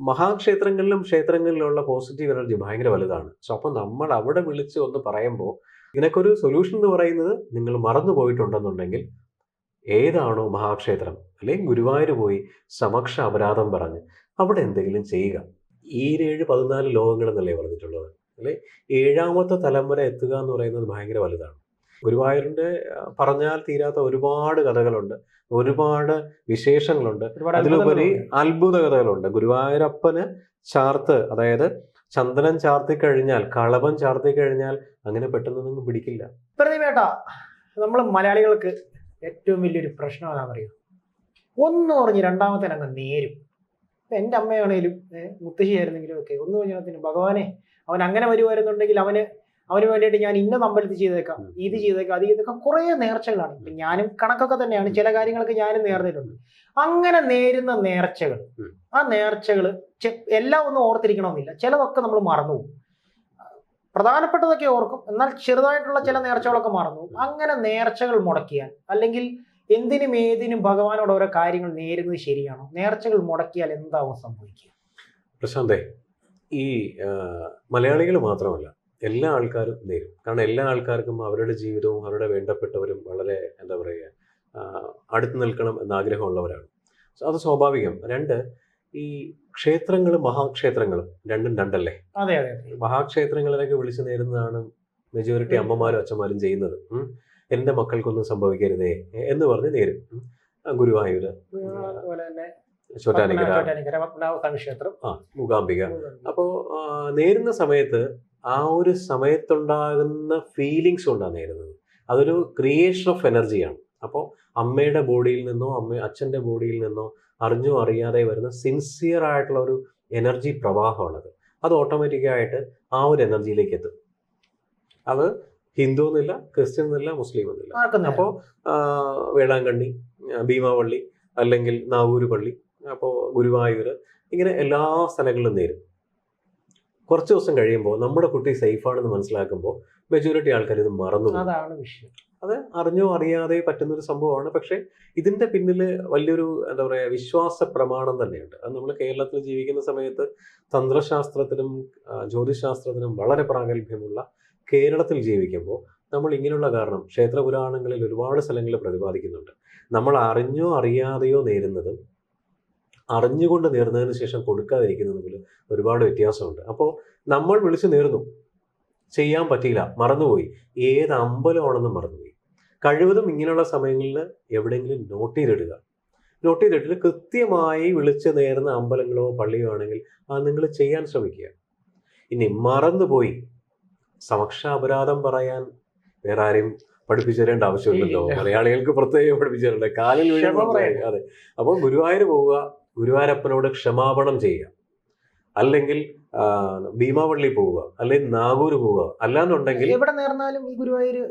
മഹാക്ഷേത്രങ്ങളിലും ക്ഷേത്രങ്ങളിലുള്ള positive energy ഭയങ്കര വലുതാണ്. So അപ്പോൾ നമ്മൾ അവിടെ വിളിച്ച് ഒന്ന് പറയുമ്പോൾ ഇതിനൊക്കെ സൊല്യൂഷൻ എന്ന് പറയുന്നത് നിങ്ങൾ മറന്നു പോയിട്ടുണ്ടെന്നുണ്ടെങ്കിൽ ഏതാണോ മഹാക്ഷേത്രം? അല്ലെങ്കിൽ ഗുരുവായൂർ പോയി സമക്ഷ അപരാധം പറഞ്ഞ് അവിടെ എന്തെങ്കിലും ചെയ്യുക. ഈരേഴ് പതിനാല് ലോകങ്ങൾ എന്നല്ലേ പറഞ്ഞിട്ടുള്ളത്? അല്ലെ? ഏഴാമത്തെ തലം വരെ എത്തുക എന്ന് പറയുന്നത് ഭയങ്കര വലുതാണ്. ഗുരുവായൂരിന്റെ പറഞ്ഞാൽ തീരാത്ത ഒരുപാട് കഥകളുണ്ട്. ഒരുപാട് വിശേഷങ്ങളുണ്ട്. അതിലുപരി അത്ഭുത കഥകളുണ്ട്. ഗുരുവായൂരപ്പന് ചാർത്ത് അതായത് ചന്ദനം ചാർത്തി കഴിഞ്ഞാൽ കളഭം ചാർത്തി കഴിഞ്ഞാൽ അങ്ങനെ പെട്ടെന്നൊന്നും പിടിക്കില്ല. പ്രതിമേട്ടാ നമ്മൾ മലയാളികൾക്ക് ഏറ്റവും വലിയൊരു പ്രശ്നം എന്താണെന്നറിയോ ഒന്ന് പറഞ്ഞ് രണ്ടാമത്തെ അങ്ങ് നേരും. ഇപ്പൊ എന്റെ അമ്മയാണെങ്കിലും മുത്തശ്ശിയായിരുന്നെങ്കിലും ഒക്കെ ഒന്ന് പറഞ്ഞതിന് ഭഗവാനെ അവൻ അങ്ങനെ വരുമായിരുന്നുണ്ടെങ്കിൽ അവന് അവന് വേണ്ടിയിട്ട് ഞാൻ ഇന്ന അമ്പലത്തിൽ ചെയ്തേക്കാം ഇത് ചെയ്തേക്കാം അത് ചെയ്തേക്കാം. കുറേ നേർച്ചകളാണ്. ഇപ്പൊ ഞാനും കണക്കൊക്കെ തന്നെയാണ്. ചില കാര്യങ്ങളൊക്കെ ഞാനും നേർന്നിട്ടുണ്ട്. അങ്ങനെ നേരുന്ന നേർച്ചകൾ ആ നേർച്ചകൾ എല്ലാം ഒന്നും ഓർത്തിരിക്കണമെന്നില്ല. ചിലതൊക്കെ നമ്മൾ മറന്നുപോകും പ്രധാനപ്പെട്ടതൊക്കെ ഓർക്കും. എന്നാൽ ചെറുതായിട്ടുള്ള ചില നേർച്ചകളൊക്കെ മറന്നു അങ്ങനെ നേർച്ചകൾ മുടക്കിയാൽ അല്ലെങ്കിൽ എന്തിനും ഏതിനും ഭഗവാനോട് ഓരോ കാര്യങ്ങൾ നേരുന്നത് ശരിയാണോ? നേർച്ചകൾ മുടക്കിയാൽ എന്താവും സംഭവിക്കുക? പ്രശാന്തേ ഈ മലയാളികൾ മാത്രമല്ല എല്ലാ ആൾക്കാരും നേരും കാരണം എല്ലാ ആൾക്കാർക്കും അവരുടെ ജീവിതവും അവരുടെ വേണ്ടപ്പെട്ടവരും വളരെ എന്താ പറയുക അടുത്തു നിൽക്കണം എന്ന ആഗ്രഹമുള്ളവരാണ്. സോ അത് സ്വാഭാവികം. രണ്ട് ഈ ക്ഷേത്രങ്ങളും മഹാക്ഷേത്രങ്ങളും രണ്ടും രണ്ടല്ലേ? അതെ അതെ മഹാക്ഷേത്രങ്ങളിലൊക്കെ വിളിച്ചു നേരുന്നതാണ് മെജോറിറ്റി അമ്മമാരും അച്ഛന്മാരും ചെയ്യുന്നത്. എന്റെ എന്റെ മക്കൾക്കൊന്നും സംഭവിക്കരുതേ എന്ന് പറഞ്ഞ് നേരും. ഗുരുവായൂര് ചോറ്റാനിക്കര. ക്ഷേത്രം. ആ മൂകാംബിക. അപ്പോൾ നേരുന്ന സമയത്ത് ആ ഒരു സമയത്തുണ്ടാകുന്ന ഫീലിങ്സ് കൊണ്ടാണ് നേരുന്നത് അതൊരു ക്രിയേഷൻ ഓഫ് എനർജിയാണ് അപ്പോൾ അമ്മയുടെ ബോഡിയിൽ നിന്നോ അമ്മ അച്ഛന്റെ ബോഡിയിൽ നിന്നോ അറിഞ്ഞോ അറിയാതെ വരുന്ന സിൻസിയർ ആയിട്ടുള്ള ഒരു എനർജി പ്രവാഹമാണത്. അത് ഓട്ടോമാറ്റിക്കായിട്ട് ആ ഒരു എനർജിയിലേക്ക് എത്തും. അത് ഹിന്ദു എന്നില്ല ക്രിസ്ത്യൻ എന്നില്ല മുസ്ലിം എന്നില്ല. അപ്പോൾ വേളാങ്കണ്ണി ഭീമാവള്ളി അല്ലെങ്കിൽ നാവൂര് പള്ളി അപ്പോൾ ഗുരുവായൂർ ഇങ്ങനെ എല്ലാ സ്ഥലങ്ങളിലും നേരും. കുറച്ച് ദിവസം കഴിയുമ്പോൾ നമ്മുടെ കുട്ടി സേഫ് ആണെന്ന് മനസ്സിലാക്കുമ്പോൾ മെജോറിറ്റി ആൾക്കാർ ഇത് മറന്നു അതാണ് വിഷയം. അത് അറിഞ്ഞോ അറിയാതെ പറ്റുന്ന ഒരു സംഭവമാണ്. പക്ഷേ ഇതിന്റെ പിന്നിൽ വലിയൊരു എന്താ പറയുക വിശ്വാസ പ്രമാണം തന്നെയുണ്ട്. അത് നമ്മൾ കേരളത്തിൽ ജീവിക്കുന്ന സമയത്ത് തന്ത്രശാസ്ത്രത്തിനും ജ്യോതിശാസ്ത്രത്തിനും വളരെ പ്രാഗൽഭ്യമുള്ള കേരളത്തിൽ ജീവിക്കുമ്പോൾ നമ്മൾ ഇങ്ങനെയുള്ള കാരണം ക്ഷേത്ര പുരാണങ്ങളിൽ ഒരുപാട് സ്ഥലങ്ങളിൽ പ്രതിപാദിക്കുന്നുണ്ട്. നമ്മൾ അറിഞ്ഞോ അറിയാതെയോ നേരുന്നതും അറിഞ്ഞുകൊണ്ട് നേർന്നതിന് ശേഷം കൊടുക്കാതിരിക്കുന്നതും തമ്മിൽ ഒരുപാട് വ്യത്യാസമുണ്ട്. അപ്പോൾ നമ്മൾ വിളിച്ചു നേർന്നു. ചെയ്യാൻ പറ്റിയില്ല. മറന്നുപോയി. ഏത് അമ്പലമാണെന്ന് മറന്നുപോയി. കഴിവതും ഇങ്ങനെയുള്ള സമയങ്ങളിൽ എവിടെയെങ്കിലും നോട്ട് ചെയ്തിടുക. നോട്ട് ചെയ്തിട്ട് കൃത്യമായി വിളിച്ചു നേരുന്ന അമ്പലങ്ങളോ പള്ളിയോ ആണെങ്കിൽ അത് നിങ്ങൾ ചെയ്യാൻ ശ്രമിക്കുക. ഇനി മറന്നുപോയി. സമക്ഷ അപരാധം പറയാൻ വേറെ ആരെയും പഠിപ്പിച്ചു തരേണ്ട ആവശ്യമില്ലല്ലോ മലയാളികൾക്ക് പ്രത്യേകം പഠിപ്പിച്ചു തരേണ്ട കാലിൽ വീഴാൻ ക്ഷമ അതെ. അപ്പോൾ ഗുരുവായൂർ പോവുക. ഗുരുവായൂരപ്പനോട് ക്ഷമാപണം ചെയ്യുക. അല്ലെങ്കിൽ ഭീമാവള്ളി പോവുക അല്ലെങ്കിൽ നാഗൂര് പോവുക. അല്ലാന്നുണ്ടെങ്കിൽ എവിടെ നേർന്നാലും ഈ ഗുരുവായൂര്?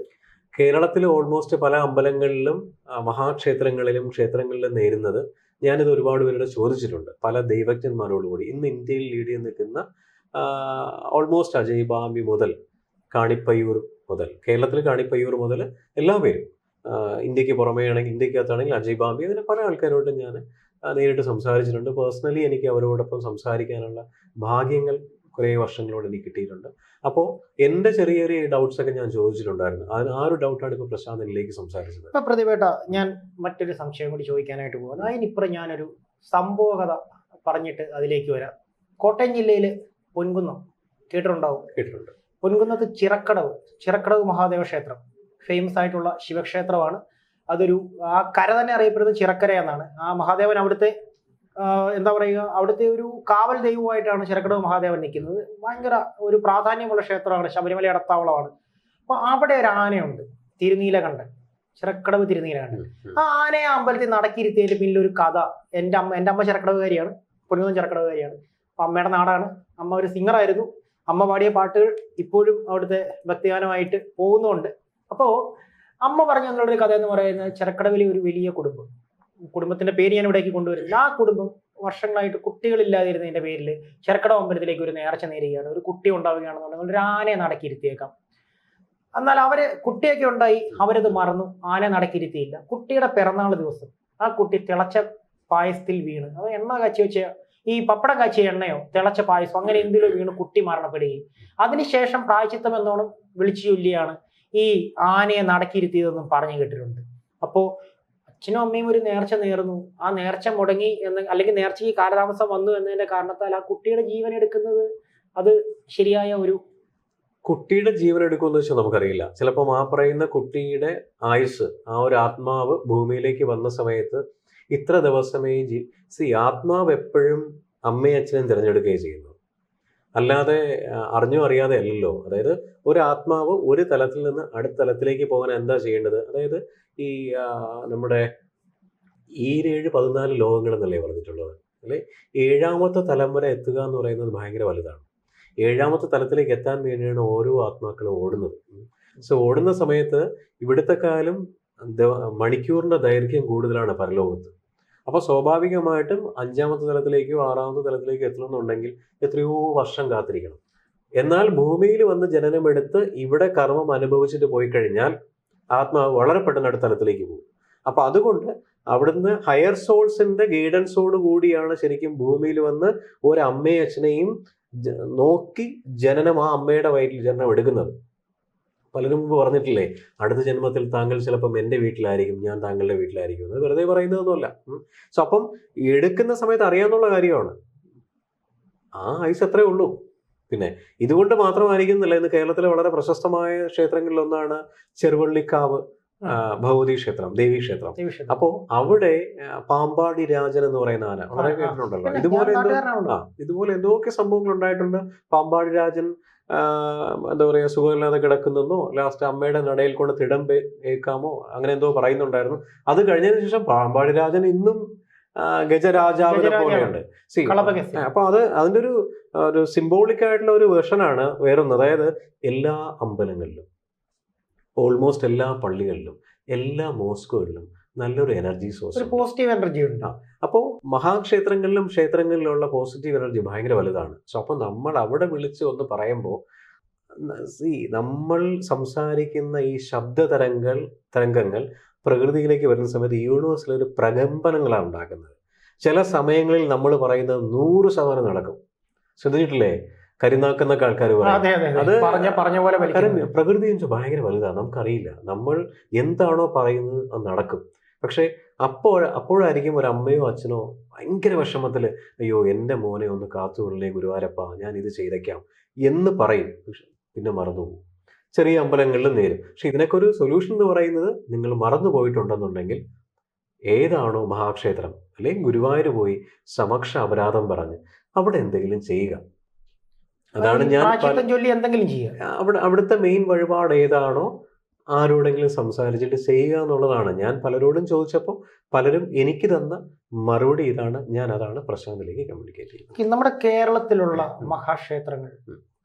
കേരളത്തിൽ ഓൾമോസ്റ്റ് പല അമ്പലങ്ങളിലും മഹാക്ഷേത്രങ്ങളിലും ക്ഷേത്രങ്ങളിലും നേരുന്നത് ഞാനിത് ഒരുപാട് പേരോട് ചോദിച്ചിട്ടുണ്ട്. പല ദൈവജ്ഞന്മാരോടുകൂടി. ഇന്ന് ഇന്ത്യയിൽ ലീഡ് ചെയ്ത് നിൽക്കുന്ന ഓൾമോസ്റ്റ് അജയ് ബാമ്പി മുതൽ കാണിപ്പയ്യൂർ മുതൽ കേരളത്തിൽ കാണിപ്പയ്യൂർ മുതൽ എല്ലാ പേരും ഇന്ത്യയ്ക്ക് പുറമേ ആണെങ്കിൽ ഇന്ത്യക്കകത്താണെങ്കിൽ അജയ് ബാമ്പി അങ്ങനെ പല ആൾക്കാരോട് ഞാൻ നേരിട്ട് സംസാരിച്ചിട്ടുണ്ട്. പേഴ്സണലി എനിക്ക് അവരോടൊപ്പം സംസാരിക്കാനുള്ള ഭാഗ്യങ്ങൾ കുറേ വർഷങ്ങളോട് എനിക്ക് കിട്ടിയിട്ടുണ്ട്. അപ്പോൾ എന്റെ ചെറിയ ചെറിയ ഡൗട്ട്സ് ഒക്കെ ഞാൻ ചോദിച്ചിട്ടുണ്ടായിരുന്നു. അതിന് ആ ഒരു ഡൗട്ടാണ് ഇപ്പോൾ പ്രശാന്ത് എന്നിലേക്ക് സംസാരിച്ചത്. ഇപ്പൊ പ്രതിഭേട്ട ഞാൻ മറ്റൊരു സംശയം കൂടി ചോദിക്കാനായിട്ട് പോകുന്നു അതിനിപ്പുറം ഞാനൊരു സംഭവകഥ പറഞ്ഞിട്ട് അതിലേക്ക് വരാം. കോട്ടയം ജില്ലയിൽ പൊൻകുന്നം കേട്ടിട്ടുണ്ടാവും? കേട്ടിട്ടുണ്ട്. പൊൻകുന്നത്ത് ചിറക്കടവ് ചിറക്കടവ് മഹാദേവ ക്ഷേത്രം. ഫേമസ് ആയിട്ടുള്ള ശിവക്ഷേത്രമാണ്. അതൊരു ആ കര തന്നെ അറിയപ്പെടുന്നത് ചിറക്കര എന്നാണ് ആ മഹാദേവൻ അവിടുത്തെ എന്താ പറയുക അവിടുത്തെ ഒരു കാവൽ ദൈവമായിട്ടാണ് ചിറക്കടവ് മഹാദേവൻ നിൽക്കുന്നത്. ഭയങ്കര ഒരു പ്രാധാന്യമുള്ള ക്ഷേത്രമാണ് ശബരിമല അടത്താവളമാണ്. അപ്പൊ അവിടെ ഒരു ആനയുണ്ട് തിരുനീലകണ്ഠൻ. ചിറക്കടവ് തിരുനീലകണ്ഠൻ. ആ ആനയെ അമ്പലത്തിൽ നടക്കിയിരുത്തിയതിന്റെ പിന്നിൽ ഒരു കഥ. എന്റെ അമ്മ എന്റെ അമ്മ ചിറക്കടവുകാരിയാണ് പൊന്നുകുന്നം ചിറക്കടവുകാരിയാണ്. അപ്പൊ അമ്മയുടെ നാടാണ്. അമ്മ ഒരു സിംഗറായിരുന്നു അമ്മ പാടിയ പാട്ടുകൾ ഇപ്പോഴും അവിടുത്തെ ഭക്തിഗാനമായിട്ട് പോകുന്നുണ്ട്. അപ്പോൾ അമ്മ പറഞ്ഞു തന്നുള്ളൊരു കഥ എന്ന് പറയുന്നത് ചെറുക്കടവിലെ ഒരു വലിയ കുടുംബം. കുടുംബത്തിന്റെ പേര് ഞാൻ ഇവിടേക്ക് കൊണ്ടുവരുന്നത് ആ കുടുംബം വർഷങ്ങളായിട്ട് കുട്ടികളില്ലാതിരുന്നതിന്റെ പേരിൽ ചിറക്കടവ് അമ്പലത്തിലേക്ക് ഒരു നേർച്ച നേരുകയാണ്. ഒരു കുട്ടി ഉണ്ടാവുകയാണെന്നുണ്ടെങ്കിൽ ഒരു ആനയെ നടക്കിയിരുത്തിയേക്കാം എന്നാൽ അവർ കുട്ടിയൊക്കെ ഉണ്ടായി അവരത് മറന്നു ആനയെ നടക്കിയിരുത്തിയില്ല കുട്ടിയുടെ പിറന്നാൾ ദിവസം ആ കുട്ടി തിളച്ച പായസത്തിൽ വീണ്. അത് എണ്ണ കാച്ചി വെച്ച ഈ പപ്പടം കാച്ചിയ എണ്ണയോ തിളച്ച പായസം അങ്ങനെ എന്തിലോ വീണ് കുട്ടി മരണപ്പെടുകയും. അതിനുശേഷം പ്രായച്ചിത്തം എന്നോണം വിളിച്ചു ചൊല്ലിയാണ് ഈ ആനയെ നടക്കിയിരുത്തിയതെന്നും പറഞ്ഞു കേട്ടിട്ടുണ്ട്. അപ്പോ അച്ഛനും അമ്മയും ഒരു നേർച്ച നേർന്നു. ആ നേർച്ച മുടങ്ങി എന്ന് അല്ലെങ്കിൽ നേർച്ചയ്ക്ക് കാലതാമസം വന്നു എന്നതിന്റെ കാരണത്താൽ ആ കുട്ടിയുടെ ജീവൻ എടുക്കുന്നത് അത് ശരിയായ ഒരു കുട്ടിയുടെ ജീവൻ എടുക്കുമെന്ന് വെച്ചാൽ നമുക്കറിയില്ല. ചിലപ്പോൾ ആ പറയുന്ന കുട്ടിയുടെ ആയുസ് ആ ഒരു ആത്മാവ് ഭൂമിയിലേക്ക് വന്ന സമയത്ത് ഇത്ര ദിവസമേ ജീ സി ആത്മാവ് എപ്പോഴും അമ്മയും അച്ഛനും തിരഞ്ഞെടുക്കുകയും ചെയ്യുന്നു. അല്ലാതെ അറിഞ്ഞോ അറിയാതെ അല്ലല്ലോ. അതായത് ഒരു ആത്മാവ് ഒരു തലത്തിൽ നിന്ന് അടുത്ത തലത്തിലേക്ക് പോകാൻ എന്താ ചെയ്യേണ്ടത്? അതായത് ഈ നമ്മുടെ ഈരേഴ് പതിനാല് ലോകങ്ങൾ എന്നല്ലേ പറഞ്ഞിട്ടുള്ളത്? അല്ലെ? ഏഴാമത്തെ തലം വരെ എത്തുക എന്ന് പറയുന്നത് ഭയങ്കര വലുതാണ്. ഏഴാമത്തെ തലത്തിലേക്ക് എത്താൻ വേണ്ടിയാണ് ഓരോ ആത്മാക്കളും ഓടുന്നത്. സോ ഓടുന്ന സമയത്ത് ഇവിടുത്തെ കാലം മണിക്കൂറിന്റെ ദൈർഘ്യം കൂടുതലാണ് പരലോകത്ത്. അപ്പൊ സ്വാഭാവികമായിട്ടും അഞ്ചാമത്തെ തലത്തിലേക്കോ ആറാമത്തെ തലത്തിലേക്കോ എത്തണമെന്നുണ്ടെങ്കിൽ എത്രയോ വർഷം കാത്തിരിക്കണം. എന്നാൽ ഭൂമിയിൽ വന്ന് ജനനമെടുത്ത് ഇവിടെ കർമ്മം അനുഭവിച്ചിട്ട് പോയി കഴിഞ്ഞാൽ ആത്മാവ് വളരെ പെട്ടെന്ന് അടുത്ത തലത്തിലേക്ക് പോകും. അപ്പൊ അതുകൊണ്ട് അവിടുന്ന് ഹയർ സോൾസിന്റെ ഗൈഡൻസോട് കൂടിയാണ് ശരിക്കും ഭൂമിയിൽ വന്ന് ഒരു അമ്മയും അച്ഛനെയും നോക്കി ജനനം ആ അമ്മയുടെ വയറ്റിൽ ജനനം എടുക്കുന്നത്. പലരും മുമ്പ് പറഞ്ഞിട്ടില്ലേ അടുത്ത ജന്മത്തിൽ താങ്കൾ ചിലപ്പം എന്റെ വീട്ടിലായിരിക്കും ഞാൻ താങ്കളുടെ വീട്ടിലായിരിക്കും. അത് വെറുതെ പറയുന്നതൊന്നുമല്ല. സോ അപ്പം എടുക്കുന്ന സമയത്ത് അറിയാന്നുള്ള കാര്യമാണ്. ആ ആയുസ് അത്രേ ഉള്ളൂ. പിന്നെ ഇതുകൊണ്ട് മാത്രമായിരിക്കുന്നില്ല ഇന്ന് കേരളത്തിലെ വളരെ പ്രശസ്തമായ ക്ഷേത്രങ്ങളിൽ ഒന്നാണ് ചെറുവള്ളിക്കാവ് ഭഗവതി ക്ഷേത്രം ദേവി ക്ഷേത്രം. അപ്പോ അവിടെ പാമ്പാടി രാജൻ എന്ന് പറയുന്ന ആന വളരെ. കേട്ടിട്ടുണ്ടല്ലോ. ഇതുപോലെ ഞാൻ എന്തോ ആ ഇതുപോലെ എന്തൊക്കെ സംഭവങ്ങൾ ഉണ്ടായിട്ടുണ്ട്. പാമ്പാടി രാജൻ എന്താ പറയുക സുഖമില്ലാതെ കിടക്കുന്നെന്നോ ലാസ്റ്റ് അമ്മയുടെ നടയിൽ കൊണ്ട് തിടം ഏക്കാമോ ഏൽക്കാമോ അങ്ങനെ എന്തോ പറയുന്നുണ്ടായിരുന്നു. അത് കഴിഞ്ഞതിന് ശേഷം പാമ്പാടി രാജൻ ഇന്നും ഗജരാജാവിനെ പോലെയുണ്ട്. സി. അപ്പൊ അത് അതിന്റെ ഒരു ഒരു സിംബോളിക് ആയിട്ടുള്ള ഒരു വേർഷനാണ് വേറൊന്ന്. അതായത് എല്ലാ അമ്പലങ്ങളിലും ഓൾമോസ്റ്റ് എല്ലാ പള്ളികളിലും എല്ലാ മോസ്കുകളിലും നല്ലൊരു എനർജി സോഴ്സ് ഒരു പോസിറ്റീവ് എനർജി ഉണ്ട്. അപ്പോൾ മഹാക്ഷേത്രങ്ങളിലും ക്ഷേത്രങ്ങളിലുള്ള പോസിറ്റീവ് എനർജി ഭയങ്കര വലുതാണ്. സോ അപ്പോൾ നമ്മൾ അവിടെ വിളിച്ച് ഒന്ന് പറയുമ്പോൾ സി നമ്മൾ സംസാരിക്കുന്ന ഈ ശബ്ദ തരംഗങ്ങൾ തരംഗങ്ങൾ പ്രകൃതിയിലേക്ക് വരുന്ന സമയത്ത് യൂണിവേഴ്സിൽ ഒരു പ്രകമ്പനങ്ങളാണ് ഉണ്ടാക്കുന്നത്. ചില സമയങ്ങളിൽ നമ്മൾ പറയുന്നത് നൂറ് ശതമാനം നടക്കും. ശ്രദ്ധിച്ചിട്ടില്ലേ? കരുനാക്കുന്ന ആൾക്കാർ പറയും. പ്രകൃതി എന്ന് ഭയങ്കര വലുതാണ്. നമുക്കറിയില്ല. നമ്മൾ എന്താണോ പറയുന്നത് അത് നടക്കും. പക്ഷെ അപ്പോൾ അപ്പോഴായിരിക്കും ഒരു അമ്മയോ അച്ഛനോ ഭയങ്കര വിഷമത്തിൽ അയ്യോ എന്റെ മോനെ ഒന്ന് കാത്തുകൊള്ളേ ഗുരുവാരപ്പ ഞാൻ ഇത് ചെയ്തേക്കാം എന്ന് പറയും. പിന്നെ മറന്നുപോകും. ചെറിയ അമ്പലങ്ങളിൽ നേരും. പക്ഷെ ഇതിനൊക്കെ ഒരു സൊല്യൂഷൻ എന്ന് പറയുന്നത് നിങ്ങൾ മറന്നു പോയിട്ടുണ്ടെന്നുണ്ടെങ്കിൽ ഏതാണോ മഹാക്ഷേത്രം അല്ലെങ്കിൽ ഗുരുവായൂർ പോയി സമക്ഷ അപരാധം പറഞ്ഞ് അവിടെ എന്തെങ്കിലും ചെയ്യുക. അതാണ് ഞാൻ പല എന്തെങ്കിലും ചെയ്യുക. അവിടെ അവിടുത്തെ മെയിൻ വഴിപാട് ഏതാണോ ആരോടെങ്കിലും സംസാരിച്ചിട്ട് ചെയ്യുക എന്നുള്ളതാണ്. ഞാൻ പലരോടും ചോദിച്ചപ്പോൾ പലരും എനിക്ക് തന്ന മറുപടി ഇതാണ്. ഞാൻ അതാണ് പ്രശ്നത്തിലേക്ക് കമ്മ്യൂണിക്കേറ്റ് ചെയ്യുന്നത്. നമ്മുടെ കേരളത്തിലുള്ള മഹാക്ഷേത്രങ്ങൾ.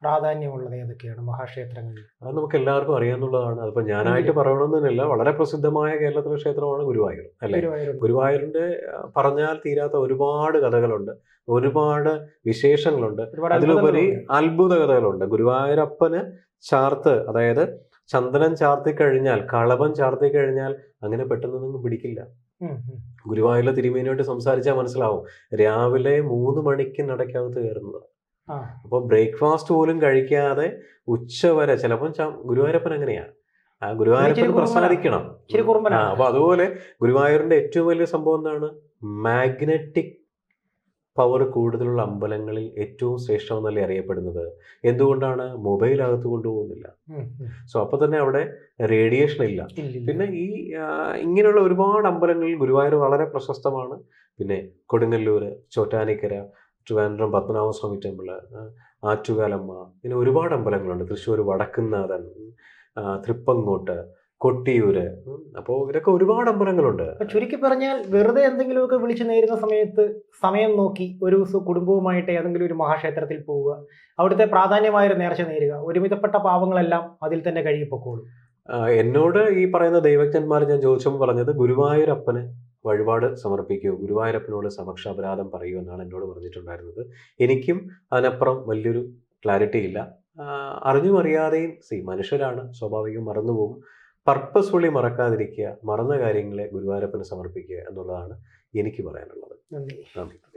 പ്രാധാന്യമുള്ളത് ഏതൊക്കെയാണ്? മഹാക്ഷേത്രങ്ങൾ. അത് നമുക്ക് എല്ലാവർക്കും അറിയാന്നുള്ളതാണ് അതിപ്പോൾ ഞാനായിട്ട് പറയണമെന്നില്ല വളരെ പ്രസിദ്ധമായ കേരളത്തിലെ ക്ഷേത്രമാണ് ഗുരുവായൂർ അല്ലേ. ഗുരുവായൂരിന്റെ പറഞ്ഞാൽ തീരാത്ത ഒരുപാട് കഥകളുണ്ട്. ഒരുപാട് വിശേഷങ്ങളുണ്ട്. അതിലുപരി. അത്ഭുത കഥകളുണ്ട്. ഗുരുവായൂരപ്പന് ചാർത്ത് അതായത് ചന്ദനം ചാർത്തി കഴിഞ്ഞാൽ കളഭം ചാർത്തി കഴിഞ്ഞാൽ അങ്ങനെ പെട്ടെന്നൊന്നും പിടിക്കില്ല. ഗുരുവായൂരിലെ തിരുമേനിയോട്ട് സംസാരിച്ചാൽ മനസ്സിലാവും രാവിലെ മൂന്ന് മണിക്ക് നടക്കകത്ത് കയറുന്നത് അപ്പൊ അപ്പോൾ ബ്രേക്ക്ഫാസ്റ്റ് പോലും കഴിക്കാതെ ഉച്ച വരെ ചിലപ്പം ഗുരുവായൂരപ്പൻ അങ്ങനെയാ ആ ഗുരുവായൂരപ്പൻ. പ്രസാദിക്കണം. അപ്പൊ അതുപോലെ ഗുരുവായൂരിന്റെ ഏറ്റവും വലിയ സംഭവം എന്താണ് മാഗ്നറ്റിക് പവർ കൂടുതലുള്ള അമ്പലങ്ങളിൽ ഏറ്റവും ശ്രേഷ്ഠമെന്നല്ലേ അറിയപ്പെടുന്നത്? എന്തുകൊണ്ടാണ്? മൊബൈൽ അകത്ത് കൊണ്ടുപോകുന്നില്ല. സോ അപ്പൊ തന്നെ അവിടെ റേഡിയേഷൻ ഇല്ല. പിന്നെ ഈ ഇങ്ങനെയുള്ള ഒരുപാട് അമ്പലങ്ങളിൽ ഗുരുവായൂർ വളരെ പ്രശസ്തമാണ്. പിന്നെ കൊടുങ്ങല്ലൂർ ചോറ്റാനിക്കര ട്രിവാൻഡ്രം പത്മനാഭസ്വാമി ടെമ്പിൾ ആ, ആറ്റുകാലമ്മ ഇങ്ങനെ ഒരുപാട് അമ്പലങ്ങളുണ്ട്. തൃശ്ശൂർ വടക്കുന്നാഥൻ തൃപ്പങ്ങോട്ട് കൊട്ടിയൂര്. അപ്പോൾ ഇതൊക്കെ ഒരുപാട് അമ്പലങ്ങളുണ്ട്. അപ്പൊ ചുരുക്കി പറഞ്ഞാൽ വെറുതെ എന്തെങ്കിലുമൊക്കെ വിളിച്ചു നേരുന്ന സമയത്ത് സമയം നോക്കി ഒരു ദിവസം കുടുംബവുമായിട്ട് ഏതെങ്കിലും ഒരു മഹാക്ഷേത്രത്തിൽ പോവുക. അവിടുത്തെ പ്രാധാന്യമായ ഒരു നേർച്ച നേരുക. ഒരുമിതപ്പെട്ട പാവങ്ങളെല്ലാം അതിൽ തന്നെ കഴുകിപ്പോക്കോളൂ. എന്നോട് ഈ പറയുന്ന ദൈവജ്ഞന്മാർ ഞാൻ ചോദിച്ചപ്പോൾ പറഞ്ഞത് ഗുരുവായൂരപ്പന് വഴിപാട് സമർപ്പിക്കൂ ഗുരുവായൂരപ്പനോട് സമക്ഷാപരാധം പറയൂ എന്നാണ് എന്നോട് പറഞ്ഞിട്ടുണ്ടായിരുന്നത്. എനിക്കും അതിനപ്പുറം വലിയൊരു ക്ലാരിറ്റി ഇല്ല അറിഞ്ഞും അറിയാതെയും സി മനുഷ്യരാണ്. സ്വാഭാവികം മറന്നുപോകും. പർപ്പസ്ഫുള്ളി മറക്കാതിരിക്കുക മറന്ന കാര്യങ്ങളെ ഗുരുവായൂരപ്പന് സമർപ്പിക്കുക എന്നുള്ളതാണ് എനിക്ക് പറയാനുള്ളത്. നന്ദി. നന്ദി.